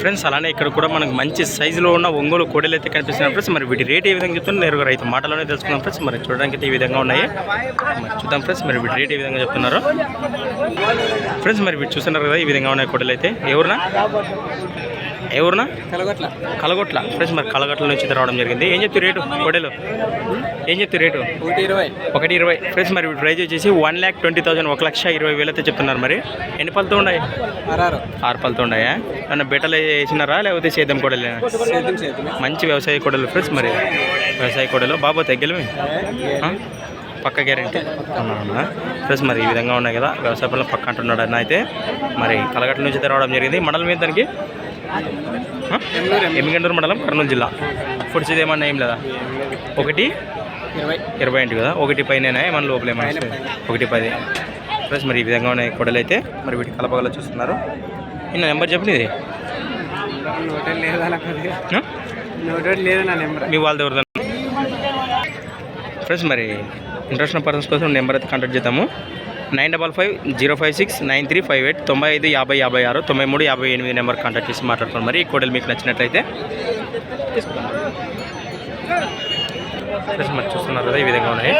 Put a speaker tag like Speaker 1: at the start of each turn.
Speaker 1: Friends అలానే ఇక్కడ కూడా మనకు మంచి సైజులో ఉన్న ఒంగోలు కోడలు అయితే కనిపిస్తున్నాయి ఫ్రెండ్స్. మరి వీటి రేట్ ఏ విధంగా చెప్తున్నారు? నేరుగా రైతు మాటలోనే తెలుసుకున్నాం ఫ్రెండ్స్. మరి చూడడానికి అయితే ఈ విధంగా ఉన్నాయి. మరి చూద్దాం ఫ్రెండ్స్ మరి వీటి రేట్ ఏ విధంగా చెప్తున్నారు? ఫ్రెండ్స్ మరి వీటి చూస్తున్నారు కదా ఈ విధంగా ఉన్నాయి కోడలు అయితే. ఎవరునా? ఎవరునా
Speaker 2: కలగట్ల.
Speaker 1: కలగొట్ల. ఫ్రెండ్స్ మరి కలగొట్ల నుంచి రావడం జరిగింది. ఏం చెప్తారు రేటు? కోడలు. ఏం చెప్తారు రేటు?
Speaker 2: ఒకటి ఇరవై.
Speaker 1: ఒకటి ఇరవై. ఫ్రెండ్స్ మరి ప్రైజ్ వచ్చేసి వన్ ల్యాక్ ట్వంటీ థౌసండ్ ఒక లక్ష ఇరవై వేలు అయితే చెప్తున్నారు మరి. ఎన్ని పళ్ళతో ఉన్నాయి? ఆరు పళ్ళతో ఉన్నాయా? ఏమన్నా బెట్టలు వేసినారా? లేకపోతే సేద్యం
Speaker 2: సేద్యం
Speaker 1: మంచి వ్యవసాయ కొడలు ఫ్రెండ్స్ మరి. వ్యవసాయ కొడలు. బాబా తగ్గలమే పక్క గ్యారెంటీ. అవునా? ఫ్రెండ్స్ మరి ఈ విధంగా ఉన్నాయి కదా. వ్యవసాయ పనులు పక్క అంటున్నాడు అన్న అయితే మరి కలగట్ల నుంచి అయితే రావడం జరిగింది. మండలం మీద దానికి? ఎమ్మిగండూరు మండలం కర్నూలు జిల్లా. ఫుడ్స్ ఇది ఏమన్నా ఏం లేదా? ఒకటి?
Speaker 2: ఇరవై.
Speaker 1: ఇరవై ఇంటి కదా? ఒకటి పైన ఏమన్నా లోపల ఏమన్నా వస్తాయి? ఒకటి పది. ప్లస్ మరి ఈ విధంగా ఉన్నాయి కొడలు అయితే మరి వీటి కలపగల చూస్తున్నారు. ఇన్న నెంబర్ చెప్పండి ఇది మీ వాళ్ళ ఎవరిదన్నా ఫ్రెండ్స్ మరి ఇంట్రెస్ట్ పర్సన్స్ కోసం నెంబర్ అయితే కాంటాక్ట్ చేద్దాము. Nine double five zero five six nine three five eight తొంభై ఐదు యాభై యాభై ఆరు తొంభై మూడు యాభై ఎనిమిది నెంబర్ కాంటాక్ట్ చేసి మాట్లాడుకోండి. మరి ఈ కోడలు మీకు నచ్చినట్లయితే చూస్తున్నారు కదా ఈ విధంగా ఉన్నాయి.